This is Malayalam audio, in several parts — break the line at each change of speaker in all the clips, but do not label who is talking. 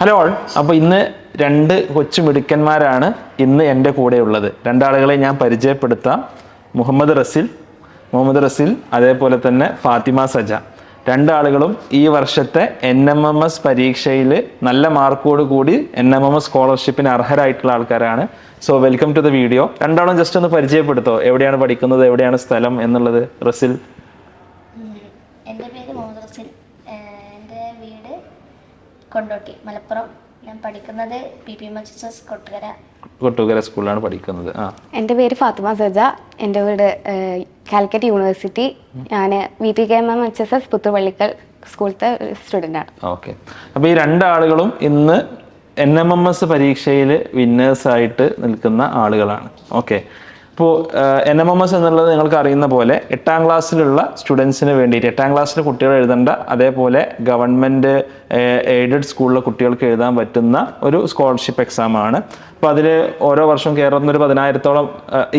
ഹലോ ഓൾ അപ്പോൾ ഇന്ന് രണ്ട് കൊച്ചു മിടുക്കന്മാരാണ് ഇന്ന് എന്റെ കൂടെ ഉള്ളത് രണ്ടാളുകളെ ഞാൻ പരിചയപ്പെടുത്താം. മുഹമ്മദ് റസിൽ മുഹമ്മദ് റസിൽ അതേപോലെ തന്നെ ഫാത്തിമ സജ. രണ്ടാളുകളും ഈ വർഷത്തെ എൻ എം എം എസ് പരീക്ഷയിൽ നല്ല മാർക്കോട് കൂടി എൻ എം എം എസ് സ്കോളർഷിപ്പിന് അർഹരായിട്ടുള്ള ആൾക്കാരാണ്. So welcome to the video രണ്ടാളും ജസ്റ്റ് ഒന്ന് പരിചയപ്പെടുത്തോ. എവിടെയാണ് പഠിക്കുന്നത്? എവിടെയാണ് സ്ഥലം എന്നുള്ളത്? റസിൽ
എന്റെ പേര് മുഹമ്മദ് റസിൽ ഏഹ് എന്റെ വീട് കൊണ്ടോട്ടി മലപ്പുറം. ഞാൻ പഠിക്കുന്നത് പി പി മച്ചസ് കൊട്ടുകര.
കൊട്ടുകര സ്കൂളിലാണ് പഠിക്കുന്നത്. ആ.
എന്റെ പേര് ഫാത്തിമ സജ. എന്റെ വീട് കാലിക്കറ്റ് യൂണിവേഴ്സിറ്റി. ഞാൻ V P K M M H S S Puthupallikkal സ്കൂളിലത്തെ student ആണ്
ഓക്കെ. അപ്പോൾ ഈ രണ്ടാളുകളും ഇന്ന് എൻ എം എം എസ് പരീക്ഷയിൽ വിന്നേഴ്സായിട്ട് നിൽക്കുന്ന ആളുകളാണ്. ഓക്കെ. ഇപ്പോൾ എൻ എം എം എസ് എന്നുള്ളത് നിങ്ങൾക്ക് അറിയുന്ന പോലെ എട്ടാം ക്ലാസ്സിലുള്ള സ്റ്റുഡൻസിന് വേണ്ടിയിട്ട് എട്ടാം ക്ലാസ്സിലെ കുട്ടികൾ എഴുതേണ്ട അതേപോലെ ഗവൺമെന്റ് എയ്ഡഡ് സ്കൂളിലെ കുട്ടികൾക്ക് എഴുതാൻ പറ്റുന്ന ഒരു സ്കോളർഷിപ്പ് എക്സാം ആണ്. അപ്പോൾ അതിൽ ഓരോ വർഷവും കേരളത്തിൽ ഒരു പതിനായിരത്തോളം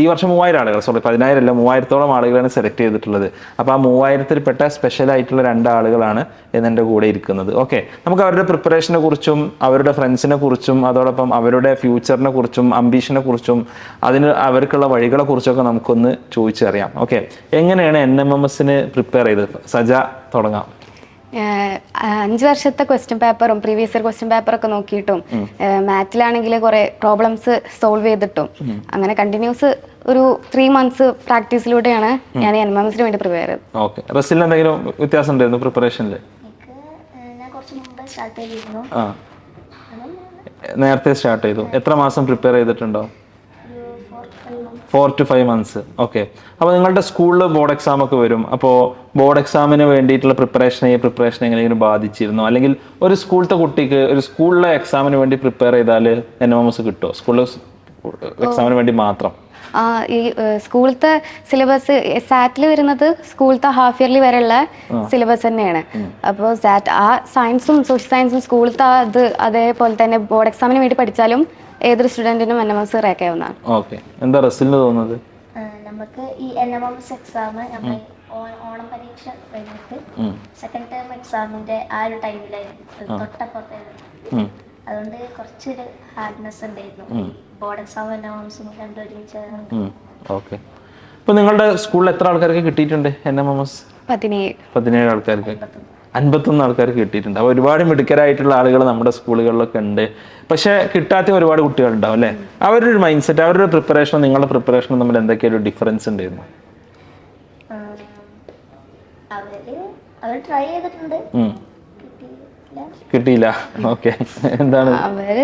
ഈ വർഷം മൂവായിരം ആളുകൾ സോറി പതിനായിരം അല്ല മൂവായിരത്തോളം ആളുകളാണ് സെലക്ട് ചെയ്തിട്ടുള്ളത്. അപ്പോൾ ആ മൂവായിരത്തിൽപ്പെട്ട സ്പെഷ്യൽ ആയിട്ടുള്ള രണ്ട് ആളുകളാണ് എന്റെ കൂടെ ഇരിക്കുന്നത്. ഓക്കെ നമുക്ക് അവരുടെ പ്രിപ്പറേഷനെ കുറിച്ചും അവരുടെ ഫ്രണ്ട്സിനെ കുറിച്ചും അതോടൊപ്പം അവരുടെ ഫ്യൂച്ചറിനെ കുറിച്ചും അംബീഷനെ കുറിച്ചും അതിന് അവർക്കുള്ള വഴികളെ കുറിച്ചൊക്കെ നമുക്കൊന്ന് ചോദിച്ചറിയാം. ഓക്കെ എങ്ങനെയാണ് എൻ എം എം എസിന് പ്രിപ്പയർ ചെയ്തത്? സജ തുടങ്ങാം.
അഞ്ച് വർഷത്തെ ക്വസ്റ്റ്യൻ പേപ്പറും പ്രീവിയസ് ഇയർ ക്വസ്റ്റ്യൻ പേപ്പറൊക്കെ നോക്കിയിട്ടും മാറ്റിലാണെങ്കിൽ കുറേ പ്രോബ്ലംസ് സോൾവ് ചെയ്തിട്ടും അങ്ങനെ കണ്ടിന്യൂസ് ഒരു ത്രീ മന്ത്സ് പ്രാക്ടീസിലൂടെയാണ് ഞാൻ എൻ എം എസിന് വേണ്ടി പ്രിപ്പയർ ചെയ്തത്.
ഓക്കെ എന്തെങ്കിലും വ്യത്യാസം ഉണ്ടായിരുന്നു പ്രിപ്പറേഷനിൽ
എനിക്ക് ഞാൻ കുറച്ച് മുമ്പ് സ്റ്റാർട്ട് ചെയ്തിരുന്നു.
ആ. നേരത്തെ സ്റ്റാർട്ട് ചെയ്തു. എത്ര മാസം പ്രിപ്പയർ ചെയ്തിട്ടുണ്ടോ
ഒരു four five month
four to five months okay അപ്പോൾ നിങ്ങളുടെ സ്കൂളിൽ ബോർഡ് എക്സാം ഒക്കെ വരും. അപ്പോൾ ബോർഡ് എക്സാമിന് വേണ്ടിയിട്ടുള്ള പ്രിപ്പറേഷൻ ഈ പ്രിപ്പറേഷൻ എങ്ങനെയെങ്കിലും ബാധിച്ചിരുന്നോ? അല്ലെങ്കിൽ ഒരു സ്കൂളിലത്തെ കുട്ടിക്ക് ഒരു സ്കൂളിലെ എക്സാമിന് വേണ്ടി പ്രിപ്പയർ ചെയ്താൽ എൻ എം എസ് കിട്ടുമോ സ്കൂളിൽ എക്സാമിന് വേണ്ടി മാത്രം.
ഈ സ്കൂളത്തെ സിലബസ് സാറ്റിൽ വരുന്നത് സ്കൂളത്തെ ഹാഫ് ഇയർലി വരെയുള്ള സിലബസ് തന്നെയാണ്. അപ്പോൾ സാറ്റ് ആ സയൻസും സോഷ്യൽ സയൻസും സ്കൂളത്തെ അത് അതേപോലെ തന്നെ ബോർഡ് എക്സാമിന് വേണ്ടി പഠിച്ചാലും ഏതൊരു സ്റ്റുഡന്റിനും എൻ എം എസ് റേക്കാവുന്നതാണ്
ഓക്കെ. എന്താ റസിലിന് തോന്നുന്നത്?
നമുക്ക് ഈ N M M S exam നമ്മൾ ഓണം പരീക്ഷ കഴിഞ്ഞിട്ട് സെക്കൻഡ് ടേം എക്സാമിന്റെ ആ ഒരു ടൈമിലായിരുന്നു. തൊട്ടപ്പുറത്തായിരുന്നു. അതുകൊണ്ട് കുറച്ചൊരു ഹാർഡ്നെസ് ഉണ്ടായിരുന്നു. ബോർഡ് എക്സാം എൻ എം എസും രണ്ടും ഒരുമിച്ച്
ഓക്കെ. ഇപ്പോൾ നിങ്ങളുടെ സ്കൂളിൽ എത്ര ആൾക്കാർക്ക് കിട്ടിയിട്ടുണ്ട് എൻ എം എം എസ്
പതിനേഴ്.
പതിനേഴ് ആൾക്കാർക്ക്. അൻപത്തൊന്ന് ആൾക്കാർ കിട്ടിയിട്ടുണ്ട്. അപ്പോൾ ഒരുപാട് മിടുക്കരായിട്ടുള്ള ആളുകൾ നമ്മുടെ സ്കൂളുകളിലൊക്കെ ഉണ്ട്. പക്ഷേ കിട്ടാത്ത ഒരുപാട് കുട്ടികളുണ്ടാവും അല്ലേ? അവരുടെ ഒരു മൈൻഡ് സെറ്റ് അവരുടെ പ്രിപ്പറേഷനും നിങ്ങളുടെ പ്രിപ്പറേഷനും തമ്മിൽ എന്തൊക്കെയൊരു ഡിഫറൻസ് ഉണ്ടായിരുന്നു?
അവർ അവർ ട്രൈ ചെയ്തിട്ടുണ്ട്.
ഉം.
കിട്ടിയില്ല.
ഓക്കെ എന്താണ്?
അവർ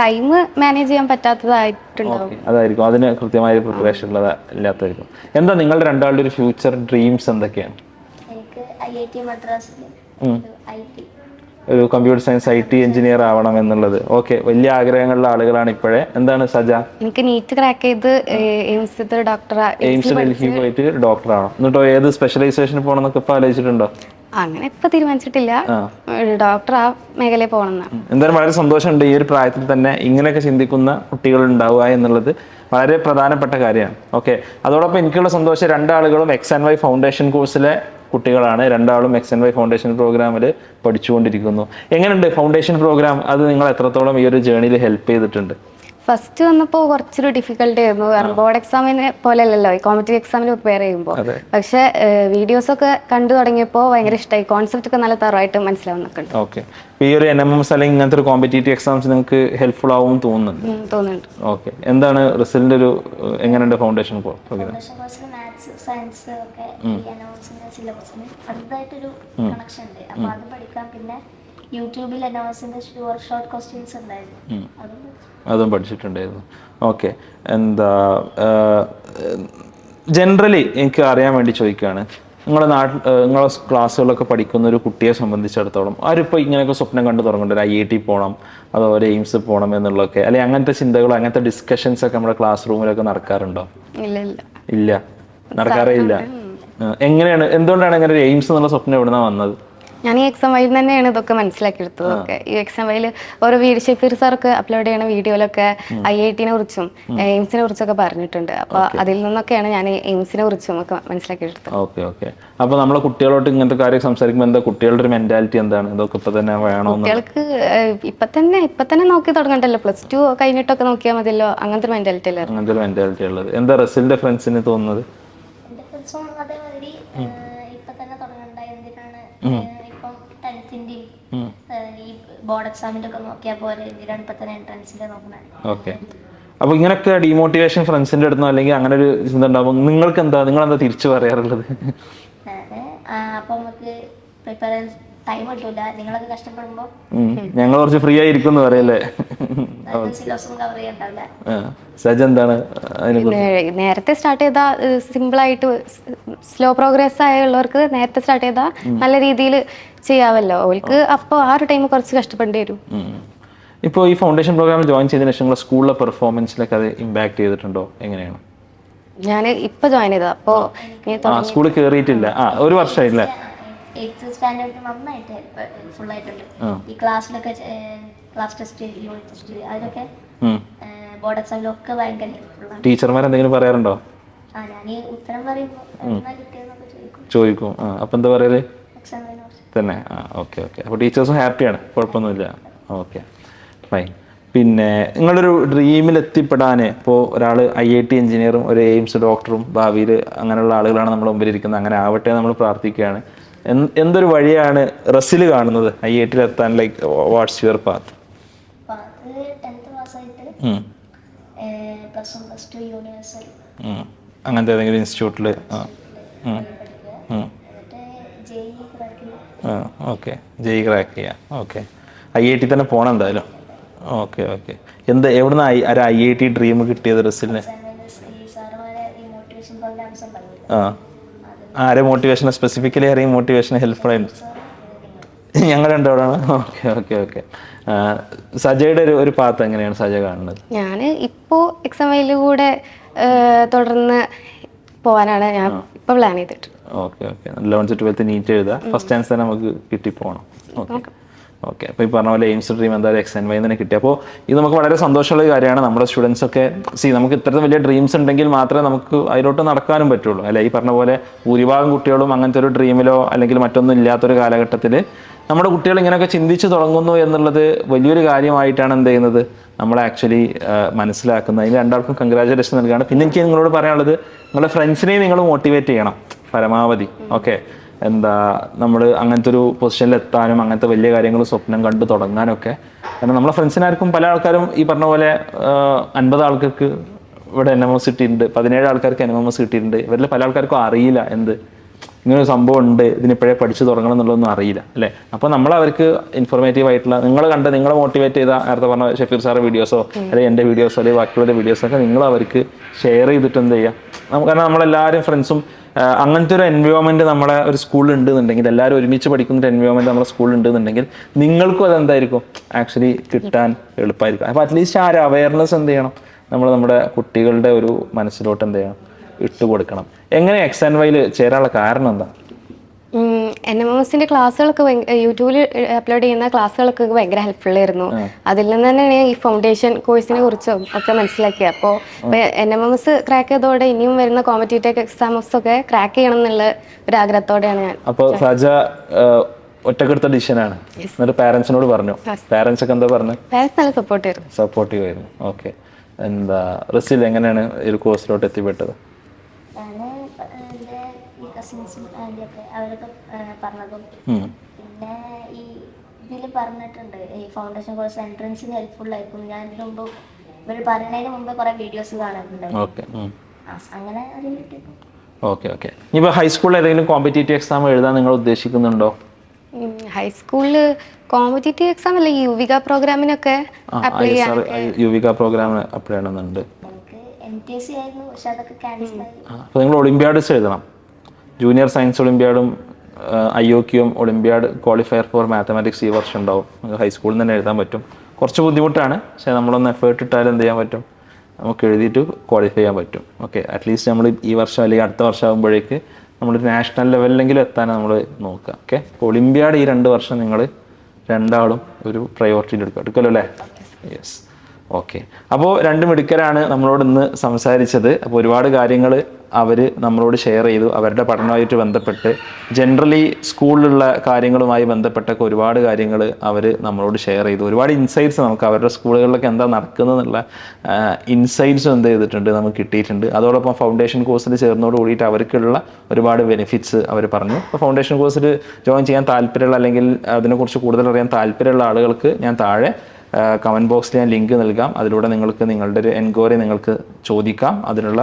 ടൈം മാനേജ് ചെയ്യാൻ പറ്റാത്തതായിട്ടുണ്ടാവും.
ഓക്കെ അതായിരിക്കും. അതിന് കൃത്യമായ പ്രിപ്പറേഷൻ ഉള്ളത് ഇല്ലാത്തായിരിക്കും എന്താ നിങ്ങളുടെ രണ്ടാളുടെ ഒരു ഫ്യൂച്ചർ ഡ്രീംസ് എന്തൊക്കെയാണ്? ഒരു computer science I T engineer ആവണം എന്നുള്ളത്. ഓക്കെ വലിയ ആഗ്രഹങ്ങളുള്ള ആളുകളാണ് ഇപ്പോഴേ. എന്താണ് സജ?
എനിക്ക് നീറ്റ് ക്രാക്ക് ചെയ്ത് എയിംസ് ഡോക്ടർ
എയിംസ് ഡൽഹി പോയിട്ട് ഡോക്ടർ ആവണം. എന്നിട്ടോ ഏത് സ്പെഷ്യലൈസേഷന് പോകണം എന്നൊക്കെ ഇപ്പൊ ആലോചിച്ചിട്ടുണ്ടോ?
അങ്ങനെ ഇപ്പൊ തീരുമാനിച്ചിട്ടില്ല. ഡോക്ടർ ആ മേഖലയിൽ പോകണം
എന്തായാലും വളരെ സന്തോഷമുണ്ട് ഈ ഒരു പ്രായത്തിൽ തന്നെ ഇങ്ങനെയൊക്കെ ചിന്തിക്കുന്ന കുട്ടികൾ ഉണ്ടാവുക എന്നുള്ളത് വളരെ പ്രധാനപ്പെട്ട കാര്യമാണ്. ഓക്കെ അതോടൊപ്പം എനിക്കുള്ള സന്തോഷം രണ്ടാളുകളും എക്സ് ആൻഡ് വൈ ഫൗണ്ടേഷൻ കോഴ്സിലെ കുട്ടികളാണ് രണ്ടാളും എക്സ് എൻ വൈ ഫൗണ്ടേഷൻ പ്രോഗ്രാമിൽ പഠിച്ചുകൊണ്ടിരിക്കുന്നു. എങ്ങനെയുണ്ട് ഫൗണ്ടേഷൻ പ്രോഗ്രാം അത് നിങ്ങൾ എത്രത്തോളം ഈ ഒരു ജേണിയിൽ ഹെൽപ്പ് ചെയ്തിട്ടുണ്ട്?
ഫസ്റ്റ് വന്നപ്പോൾ കുറച്ചൊരു ഡിഫിക്കൽട്ടി ആയിരുന്നു. കാരണം ബോർഡ് എക്സാമിനെ പോലെ അല്ലല്ലോ ഈ കോമ്പറ്റീവ് എക്സാമിന് പ്രിപ്പയർ ചെയ്യുമ്പോൾ. പക്ഷെ വീഡിയോസ് ഒക്കെ കണ്ടു തുടങ്ങിയപ്പോൾ ഭയങ്കര ഇഷ്ടമായി കോൺസെപ്റ്റ് ഒക്കെ നല്ല തറവായിട്ട് മനസ്സിലാവുന്നൊക്കെ ഉണ്ട്.
ഓക്കെ ഈ ഒരു എൻ എം എം എസ് അല്ലെങ്കിൽ ഇങ്ങനത്തെ ഒരു കോമ്പറ്റേറ്റീവ് എക്സാംസ് നിങ്ങൾക്ക് ഹെൽപ്ഫുൾ ആവും തോന്നുന്നുണ്ട്.
തോന്നുന്നുണ്ട്.
ഓക്കെ എന്താണ് റിസൾട്ടിന്റെ ഒരു എങ്ങനെയുണ്ട് ഫൗണ്ടേഷൻ
സയൻസ് ഒക്കെ സിലബസിന് അടുത്തായിട്ടൊരു കണക്ഷൻ ഉണ്ട്. അപ്പൊ അത് പഠിക്കാം. പിന്നെ യൂട്യൂബിൽ ഷോർട്ട് ക്വസ്റ്റ്യൻസ് ഉണ്ടായിരുന്നു. അതും
അതും പഠിച്ചിട്ടുണ്ടായിരുന്നു. ഓക്കെ എന്താ ജനറലി എനിക്ക് അറിയാൻ വേണ്ടി ചോദിക്കുകയാണ്. നിങ്ങളുടെ നാട്ടിൽ നിങ്ങളെ ക്ലാസ്സുകളൊക്കെ പഠിക്കുന്ന ഒരു കുട്ടിയെ സംബന്ധിച്ചിടത്തോളം അവരിപ്പോൾ ഇങ്ങനെയൊക്കെ സ്വപ്നം കണ്ടു തുടങ്ങുന്നുണ്ട്. ഐ ഐ ടി പോകണം അതുപോലെ എയിംസ് പോകണം എന്നുള്ളതൊക്കെ. അല്ലെങ്കിൽ അങ്ങനത്തെ ചിന്തകളോ അങ്ങനത്തെ ഡിസ്കഷൻസ് ഒക്കെ നമ്മുടെ ക്ലാസ് റൂമിലൊക്കെ നടക്കാറുണ്ടോ?
ഇല്ല ഇല്ല.
ഇല്ല. നടക്കാറേ ഇല്ല. എങ്ങനെയാണ് എന്തുകൊണ്ടാണ് അങ്ങനെ ഒരു എയിംസ് എന്നുള്ള സ്വപ്നം എവിടെ നിന്നാണ് വന്നത്?
ഞാൻ ഈ എക്സാം വഴി തന്നെയാണ് ഇതൊക്കെ മനസ്സിലാക്കിയെടുത്തത്. ഒക്കെ ഈ എക്സാം വഴിയിൽ ഓരോ വീഡിയോ ഷെഫീർ സാർക്ക് അപ്ലോഡ് ചെയ്യുന്ന വീഡിയോയിലൊക്കെ ഐ ഐ ടിനെ കുറിച്ചും എയിംസിനെ കുറിച്ചൊക്കെ പറഞ്ഞിട്ടുണ്ട്. അപ്പോൾ അതിൽ നിന്നൊക്കെയാണ് ഞാൻ എയിംസിനെ കുറിച്ചും ഒക്കെ മനസ്സിലാക്കിയെടുത്തത്.
Okay okay. അപ്പോൾ നമ്മളെ കുട്ടികളോട്ട് ഇങ്ങനത്തെ കാര്യം സംസാരിക്കുമ്പോൾ എന്താ കുട്ടികളുടെ ഒരു മെന്റാലിറ്റി എന്താണ്? ഇതൊക്കെ ഇപ്പൊ തന്നെ വേണോ
കുട്ടികൾക്ക് ഇപ്പൊ തന്നെ ഇപ്പൊ തന്നെ നോക്കി തുടങ്ങണ്ടല്ലോ. പ്ലസ് ടു കഴിഞ്ഞിട്ടൊക്കെ നോക്കിയാൽ മതിയല്ലോ. അങ്ങനത്തെ മെന്റാലിറ്റി അല്ലേ
അങ്ങനത്തെ മെന്റാലിറ്റി ഉള്ളത്. എന്താ റസിലിന്റെ ഫ്രണ്ട്സിന് തോന്നുന്നത്?
എന്റെ ഫ്രണ്ട്സും അതേമാതിരി ബോർഡ് എക്സാമിന്റെ ഒക്കെ നോക്കിയാൽ പോലെ ഇതിലാണ് ഇപ്പൊ തന്നെ എൻട്രൻസിന്റെ നോക്കുന്നത്
ഓക്കെ അപ്പോൾ ഇങ്ങനൊക്കെ ഡിമോട്ടിവേഷൻ ഫ്രണ്ട്സിന്റെ അടുത്തോ അല്ലെങ്കിൽ അങ്ങനെ ഒരു ചിന്ത ഉണ്ടാവും നിങ്ങൾക്ക് എന്താ നിങ്ങൾ എന്താ തിരിച്ചു പറയാറുള്ളത്
അപ്പൊ നമുക്ക് പ്രിപ്പറൻസ് ടൈം കിട്ടൂല. നിങ്ങളൊക്കെ കഷ്ടപ്പെടുമ്പോ
ഞങ്ങൾ കുറച്ച് ഫ്രീ ആയിരിക്കും എന്ന് പറയല്ലേ സജ എന്താണ്
നേരത്തെ സ്റ്റാർട്ട് ചെയ്ത സിമ്പിൾ ആയിട്ട് സ്ലോ പ്രോഗ്രസ് ആയുള്ളവർക്ക് നേരത്തെ സ്റ്റാർട്ട് ചെയ്താൽ നല്ല രീതിയിൽ ചെയ്യാമല്ലോ അവൾക്ക് അപ്പോൾ ആ ഒരു ടൈം കുറച്ച് കഷ്ടപ്പെടേണ്ടി വരും.
ഇപ്പോൾ ഈ ഫൗണ്ടേഷൻ പ്രോഗ്രാമിൽ ജോയിൻ ചെയ്തതിന് ശേഷം നിങ്ങളുടെ സ്കൂളിലെ പെർഫോമൻസിലൊക്കെ അത് ഇമ്പാക്ട് ചെയ്തിട്ടുണ്ടോ? എങ്ങനെയാണ്?
ഞാൻ ഇപ്പൊ ജോയിൻ ചെയ്തത്.
ആ. സ്കൂളിൽ കയറിയിട്ടില്ല ആ ഒരു വർഷമായില്ലേ
എയ്ത്ത് സ്റ്റാൻഡേർഡ് നന്നായിട്ട് ഫുൾ ആയിട്ടുണ്ട് ഈ ക്ലാസ്സിലൊക്കെ ക്ലാസ് ടെസ്റ്റ് യൂണിറ്റ് ടെസ്റ്റ് അതിലൊക്കെ ബോർഡ് എക്സാമിലൊക്കെ ഭയങ്കര ഫുള്ളാണ്
ടീച്ചർമാർ എന്തെങ്കിലും പറയാറുണ്ടോ?
ആ ഞാൻ ഉത്തരം പറയുമ്പോൾ ചോദിക്കും.
അപ്പൊ ആ അപ്പം എന്താ
പറയൽ?
തന്നെ. ആ ഓക്കെ ഓക്കെ അപ്പോൾ ടീച്ചേഴ്സും ഹാപ്പിയാണ് കുഴപ്പമൊന്നുമില്ല. ഓക്കെ ഫൈൻ പിന്നെ നിങ്ങളൊരു ഡ്രീമിൽ എത്തിപ്പെടാൻ ഇപ്പോൾ ഒരാൾ ഐ ഐ ടി എഞ്ചിനീയറും ഒരു എയിംസ് ഡോക്ടറും ഭാവിയിൽ അങ്ങനെയുള്ള ആളുകളാണ് നമ്മൾ മുമ്പിൽ ഇരിക്കുന്നത് അങ്ങനെ ആവട്ടെ നമ്മൾ പ്രാർത്ഥിക്കുകയാണ്. എന്ത് എന്തൊരു വഴിയാണ് റസിൽ കാണുന്നത് ഐ ഐ ടിയിൽ എത്താൻ ലൈക്ക് വാട്ട്സ് യുവർ പാത്ത് അങ്ങനത്തെ ഏതെങ്കിലും ഇൻസ്റ്റിറ്റ്യൂട്ടിൽ ആ
പഠിക്കുക എന്നിട്ട് ജെ ഇ ക്രാക്ക്
ആ ഓക്കെ. ജെയ് ക്രാക്ക് ചെയ്യാം. ഓക്കെ. ഐ ഐ ടി തന്നെ പോകണം എന്തായാലും. Okay okay. എന്ത് എവിടുന്ന് ഐ ഒരു ഐ ഐ ടി ഡ്രീം കിട്ടിയത് റസിലിന്? ആ. ആരെ മോട്ടിവേഷൻ സ്പെസിഫിക്കലി ആരെയും മോട്ടിവേഷൻ ഹെൽപ്പ് ആയിട്ട് ഞങ്ങൾ രണ്ടോടാണ് ഓക്കെ ഓക്കെ ഓക്കെ. സജയുടെ ഒരു ഒരു പാത്ത് എങ്ങനെയാണ് സജ കാണുന്നത്?
ഞാൻ ഇപ്പോൾ എക്സാം ഏഹ്, തുടർന്ന് പോകാനാണ് ഞാൻ ഇപ്പോൾ പ്ലാൻ ചെയ്തിട്ട്.
Okay okay. Eleventh twelfth NEET എഴുതുക. ഫസ്റ്റ് ചാൻസ് തന്നെ നമുക്ക് കിട്ടിപ്പോകണം ഓക്കെ. ഓക്കെ. അപ്പോൾ ഈ പറഞ്ഞ പോലെ എയിംസ് ഡ്രീം എന്തായാലും എക്സ് എൻ വൈ തന്നെ കിട്ടി. അപ്പോൾ ഇത് നമുക്ക് വളരെ സന്തോഷമുള്ള ഒരു കാര്യമാണ്. നമ്മുടെ സ്റ്റുഡൻസ് ഒക്കെ സി നമുക്ക് ഇത്തരത്തിൽ വലിയ ഡ്രീംസ് ഉണ്ടെങ്കിൽ മാത്രമേ നമുക്ക് അതിലോട്ട് നടക്കാനും പറ്റുള്ളൂ. അല്ലെ? ഈ പറഞ്ഞ പോലെ ഭൂരിഭാഗം കുട്ടികളും അങ്ങനത്തെ ഒരു ഡ്രീമിലോ അല്ലെങ്കിൽ മറ്റൊന്നും ഇല്ലാത്തൊരു കാലഘട്ടത്തിൽ നമ്മുടെ കുട്ടികൾ ഇങ്ങനെയൊക്കെ ചിന്തിച്ച് തുടങ്ങുന്നു എന്നുള്ളത് വലിയൊരു കാര്യമായിട്ടാണ് എന്ത് ചെയ്യുന്നത്? നമ്മൾ ആക്ച്വലി മനസ്സിലാക്കുന്നത്. അതിന് രണ്ടാൾക്കും കൺഗ്രാചുലേഷൻ നൽകുകയാണ്. പിന്നെ എനിക്ക് നിങ്ങളോട് പറയാനുള്ളത് നിങ്ങളുടെ ഫ്രണ്ട്സിനെയും നിങ്ങൾ മോട്ടിവേറ്റ് ചെയ്യണം. പരമാവധി. ഓക്കെ. എന്താ നമ്മൾ അങ്ങനത്തെ ഒരു പൊസിഷനിൽ എത്താനും അങ്ങനത്തെ വലിയ കാര്യങ്ങൾ സ്വപ്നം കണ്ടു തുടങ്ങാനൊക്കെ. കാരണം നമ്മളെ ഫ്രണ്ട്സിനാർക്കും പല ആൾക്കാരും ഈ പറഞ്ഞ പോലെ അൻപത് ആൾക്കാർക്ക് ഇവിടെ എൻ എം എസ് കിട്ടിയിട്ടുണ്ട്. പതിനേഴ് ആൾക്കാർക്ക് എൻ എം എസ് കിട്ടിയിട്ടുണ്ട്. ഇവരിൽ പല ആൾക്കാർക്കും അറിയില്ല എന്ത്. ഇങ്ങനെ ഒരു സംഭവം ഉണ്ട്. ഇതിനിപ്പോഴേ പഠിച്ചു തുടങ്ങണം എന്നുള്ളതൊന്നും അറിയില്ല. അല്ലേ? അപ്പോൾ നമ്മൾ അവർക്ക് ഇൻഫോർമേറ്റീവ് ആയിട്ടുള്ള നിങ്ങൾ കണ്ട് നിങ്ങളെ മോട്ടിവേറ്റ് ചെയ്ത നേരത്തെ പറഞ്ഞ ഷഫീർ സാറ് വീഡിയോസോ അല്ലെങ്കിൽ എന്റെ വീഡിയോസോ അല്ലെങ്കിൽ ബാക്കിയുള്ള വീഡിയോസൊക്കെ നിങ്ങൾ അവർക്ക് ഷെയർ ചെയ്തിട്ട് എന്ത് ചെയ്യുക കാരണം നമ്മളെല്ലാവരും ഫ്രണ്ട്സും അങ്ങനത്തെ ഒരു എൻവയോൺമെന്റ് നമ്മുടെ ഒരു സ്കൂളിൽ ഉണ്ടെന്നുണ്ടെങ്കിൽ എല്ലാവരും ഒരുമിച്ച് പഠിക്കുന്ന ഒരു എൻവയോൺമെന്റ് നമ്മുടെ സ്കൂളിൽ ഉണ്ടെന്നുണ്ടെങ്കിൽ നിങ്ങൾക്കും അതെന്തായിരിക്കും? ആക്ച്വലി കിട്ടാൻ എളുപ്പമായിരിക്കും. അപ്പോൾ അറ്റ്ലീസ്റ്റ് ആ ഒരു അവയർനെസ് എന്ത് ചെയ്യണം? നമ്മൾ നമ്മുടെ കുട്ടികളുടെ ഒരു മനസ്സിലോട്ട് എന്ത് ചെയ്യണം? ഇട്ട് കൊടുക്കണം എങ്ങനെ എക്സ് ആൻഡ് വൈയിൽ ചേരാനുള്ള കാരണം എന്താ?
എൻ എം എം എസിന്റെ ക്ലാസ്സുകളൊക്കെ യൂട്യൂബിൽ അപ്ലോഡ് ചെയ്യുന്ന ക്ലാസ്സുകളൊക്കെ ഭയങ്കര ഹെൽപ്ഫുൾ ആയിരുന്നു. അതിൽ നിന്ന് തന്നെയാണ് ഈ ഫൗണ്ടേഷൻ കോഴ്സിനെ കുറിച്ചും ഒക്കെ മനസ്സിലാക്കിയത് അപ്പോൾ N M M S crack ചെയ്തതോടെ ഇനിയും വരുന്ന കോമ്പറ്റേറ്റീവ് എക്സാംസ് ഒക്കെ ക്രാക്ക് ചെയ്യണം എന്നുള്ള ഒരു ആഗ്രഹത്തോടെയാണ് ഞാൻ
അപ്പോൾ സജ ഒറ്റക്കെടുത്ത ഡിസിഷനാണ് എന്നിട്ട് പാരന്റ്സിനോട് പറഞ്ഞു. പാരന്റ്സ് ഒക്കെ എന്താ പറഞ്ഞു?
പാരന്റ്സ് നല്ല സപ്പോർട്ട് ആയിരുന്നു.
സപ്പോർട്ടീവ് ആയിരുന്നു. ഓക്കെ എന്താ റിസിൽ എങ്ങനെയാണ് ഈ ഒരു കോഴ്സിലോട്ട് എത്തിപ്പെട്ടത്?
കസിൻസും ആന്റിയൊക്കെ അവരൊക്കെ പറഞ്ഞതും. പിന്നെ ഈ ഇതിൽ പറഞ്ഞിട്ടുണ്ട് ഈ ഫൗണ്ടേഷൻ കോഴ്സ് എൻട്രൻസിന് ഹെൽപ്ഫുൾ ആയിരിക്കും. ഞാൻ ഇതിനു മുമ്പ് ഇവർ പറയുന്നതിന് മുമ്പ് കുറേ വീഡിയോസ് കാണാറുണ്ട്. അങ്ങനെ കിട്ടിയപ്പോൾ
ഓക്കെ ഓക്കെ. ഇനിയിപ്പോൾ ഹൈസ്കൂളിൽ ഏതെങ്കിലും കോമ്പറ്റേറ്റീവ് എക്സാം എഴുതാൻ നിങ്ങൾ ഉദ്ദേശിക്കുന്നുണ്ടോ?
ഹൈസ്കൂളിൽ കോമ്പറ്റേറ്റീവ് എക്സാം അല്ല യുവിക പ്രോഗ്രാമിനൊക്കെ അപ്ലൈ ചെയ്യാൻ
യുവിക പ്രോഗ്രാമിന് അപ്ലൈ ചെയ്യണമെന്നുണ്ട്.
എനിക്ക് എൻ ടി സി ആയിരുന്നു പക്ഷെ അതൊക്കെ ക്യാൻസൽ ആയി.
അപ്പോൾ നിങ്ങൾ ഒളിമ്പ്യാഡ്സ് എഴുതണം. ജൂനിയർ സയൻസ് ഒളിമ്പ്യാഡും ഐ ഒ ക്യൂം ഒളിമ്പ്യാഡ് ക്വാളിഫയർ ഫോർ മാത്തമാറ്റിക്സ് ഈ വർഷം ഉണ്ടാവും. നമുക്ക് ഹൈസ്കൂളിൽ തന്നെ എഴുതാൻ പറ്റും. കുറച്ച് ബുദ്ധിമുട്ടാണ് പക്ഷേ നമ്മളൊന്ന് എഫേർട്ട് ഇട്ടാലും എന്ത് ചെയ്യാൻ പറ്റും? നമുക്ക് എഴുതിയിട്ട് ക്വാളിഫൈ ചെയ്യാൻ പറ്റും. ഓക്കെ അറ്റ്ലീസ്റ്റ് നമ്മൾ ഈ വർഷം അല്ലെങ്കിൽ അടുത്ത വർഷം ആകുമ്പോഴേക്ക് നമ്മൾ നാഷണൽ ലെവലിലെങ്കിലും എത്താൻ നമ്മൾ നോക്കുക. ഓക്കെ ഒളിമ്പ്യാഡ് ഈ രണ്ട് വർഷം നിങ്ങൾ രണ്ടാളും ഒരു പ്രയോറിറ്റിയിൽ എടുക്കുക. എടുക്കുമല്ലോ അല്ലേ? യെസ് ഓക്കെ അപ്പോൾ രണ്ട് മിടുക്കരാണ് നമ്മളോട് ഇന്ന് സംസാരിച്ചത്. അപ്പോൾ ഒരുപാട് കാര്യങ്ങൾ അവർ നമ്മളോട് ഷെയർ ചെയ്തു. അവരുടെ പഠനമായിട്ട് ബന്ധപ്പെട്ട് ജനറലി സ്കൂളിലുള്ള കാര്യങ്ങളുമായി ബന്ധപ്പെട്ടൊക്കെ ഒരുപാട് കാര്യങ്ങൾ അവർ നമ്മളോട് ഷെയർ ചെയ്തു. ഒരുപാട് ഇൻസൈറ്റ്സ് നമുക്ക് അവരുടെ സ്കൂളുകളിലൊക്കെ എന്താ നടക്കുന്നതെന്നുള്ള ഇൻസൈറ്റ്സും എന്ത് ചെയ്തിട്ടുണ്ട് നമുക്ക് കിട്ടിയിട്ടുണ്ട്. അതോടൊപ്പം ഫൗണ്ടേഷൻ കോഴ്സിൽ ചേർന്നോട് കൂടിയിട്ട് അവർക്കുള്ള ഒരുപാട് ബെനിഫിറ്റ്സ് അവർ പറഞ്ഞു. അപ്പോൾ ഫൗണ്ടേഷൻ കോഴ്സിൽ ജോയിൻ ചെയ്യാൻ താല്പര്യമുള്ള അല്ലെങ്കിൽ അതിനെക്കുറിച്ച് കൂടുതൽ അറിയാൻ താല്പര്യമുള്ള ആളുകൾക്ക് ഞാൻ താഴെ കമന്റ് ബോക്സിൽ ഞാൻ ലിങ്ക് നൽകാം. അതിലൂടെ നിങ്ങൾക്ക് നിങ്ങളുടെ ഒരു എൻക്വയറി നിങ്ങൾക്ക് ചോദിക്കാം. അതിനുള്ള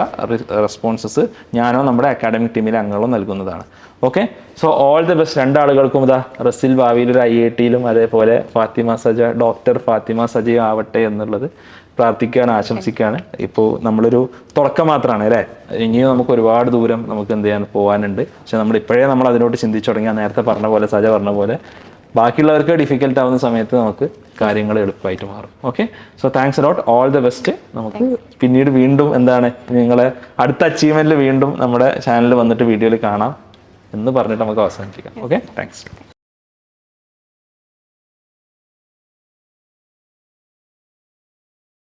റെസ്പോൺസസ് ഞാനോ നമ്മുടെ അക്കാഡമിക് ടീമിലെ അംഗങ്ങളും നൽകുന്നതാണ്. Okay so all the best രണ്ടാളുകൾക്കും ഇതാ റസിൽ ഭാവിയിൽ ഒരു ഐ ഐ ടിയിലും അതേപോലെ ഫാത്തിമ സജ ഡോക്ടർ ഫാത്തിമ സജയും ആവട്ടെ എന്നുള്ളത് പ്രാർത്ഥിക്കുകയാണ് ആശംസിക്കുകയാണ്. ഇപ്പോൾ നമ്മളൊരു തുടക്കം മാത്രമാണ് അല്ലേ? ഇനിയും നമുക്ക് ഒരുപാട് ദൂരം നമുക്ക് എന്ത് ചെയ്യാൻ പോകാനുണ്ട് പക്ഷെ നമ്മൾ ഇപ്പോഴേ നമ്മൾ അതിനോട് ചിന്തിച്ചു തുടങ്ങിയാൽ നേരത്തെ പറഞ്ഞ പോലെ സജ പറഞ്ഞ പോലെ. ബാക്കിയുള്ളവർക്ക് ഡിഫിക്കൽട്ട് ആവുന്ന സമയത്ത് നമുക്ക് കാര്യങ്ങൾ എളുപ്പമായിട്ട് മാറും. Okay so thanks a lot all the best നമുക്ക് പിന്നീട് വീണ്ടും എന്താണ് നിങ്ങളെ അടുത്ത അച്ചീവ്മെന്റിൽ വീണ്ടും നമ്മുടെ ചാനലിൽ വന്നിട്ട് വീഡിയോയിൽ കാണാം എന്ന് പറഞ്ഞിട്ട് നമുക്ക് അവസാനിപ്പിക്കാം. Okay thanks